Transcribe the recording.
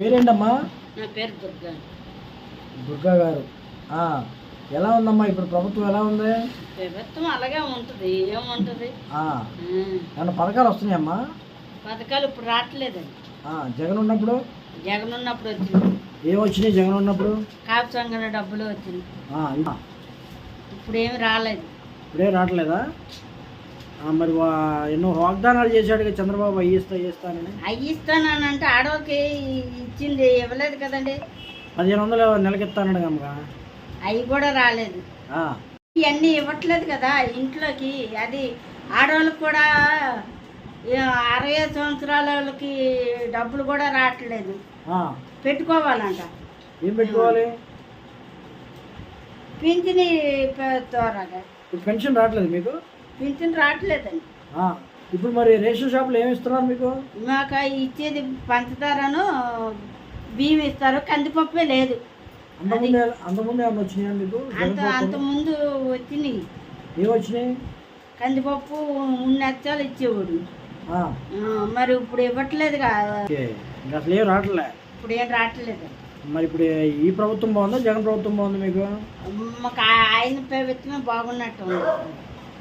పేరేంటమ్మా? నా పేరు దుర్గా. దుర్గా గారు. ఆ, ఎలా ఉందమ్మా ఇప్పుడు ప్రభుత్వం ఎలా ఉంది? ప్రభుత్వం అలాగే ఉంటుంది ఏముంటుంది? ఏమన్నా పథకాలు వస్తున్నాయమ్మా? పథకాలు ఇప్పుడు రావట్లేదండి. జగన్ ఉన్నప్పుడు? జగన్ ఉన్నప్పుడు వచ్చింది. ఏం వచ్చినాయి జగన్ ఉన్నప్పుడు? కాపు సంఘం డబ్బులు వచ్చింది. ఇప్పుడు ఏమి రాలేదు. ఇప్పుడే రావట్లేదా? మరి ఎన్నో వాగ్దానాలు చేశాడు కదా చంద్రబాబు అయ్యి ఇస్తా అయ్యి ఇస్తానని అవి ఇస్తానంటే ఆడవాళ్ళకి ఇచ్చింది ఇవ్వలేదు కదండి. పదిహేను వందలు నెలకి ఇస్తానడు కనుక అవి కూడా రాలేదు. ఇవన్నీ ఇవ్వట్లేదు కదా ఇంట్లోకి అది ఆడవాళ్ళకి కూడా అరవై సంవత్సరాల వాళ్ళకి డబ్బులు కూడా రావట్లేదు. పెట్టుకోవాలంట. ఏం పెట్టుకోవాలి? పింఛని పెన్షన్ రావట్లేదు మీకు? పింఛన్ రావట్లేదండి. ఇప్పుడు మరి రేషన్ షాపులు ఏమి ఇస్తున్నారు మీకు? మాకు ఇచ్చేది పంచదారను బియ్యం ఇస్తారు కందిపప్పే లేదు. అంతకుముందు అంతకుముందు ఏమన్నా వచ్చినాయా మీకు? అంత అంత ప్రభుత్వం ముందు వచ్చినాయి. ఏం వచ్చినాయి? కందిపప్పు ఉన్నచ్చాలు ఇచ్చేవాడు. మరి ఇప్పుడు ఇంకా అసలు ఏం రావట్లే. ఇప్పుడు ఏం రావట్లేదు. మరి ఇప్పుడు ఈ ప్రభుత్వం బాగుందా? జగన్ ప్రభుత్వం బాగుంది మీకు? మాకు ఆయన ప్రభుత్వమే బాగున్నట్టు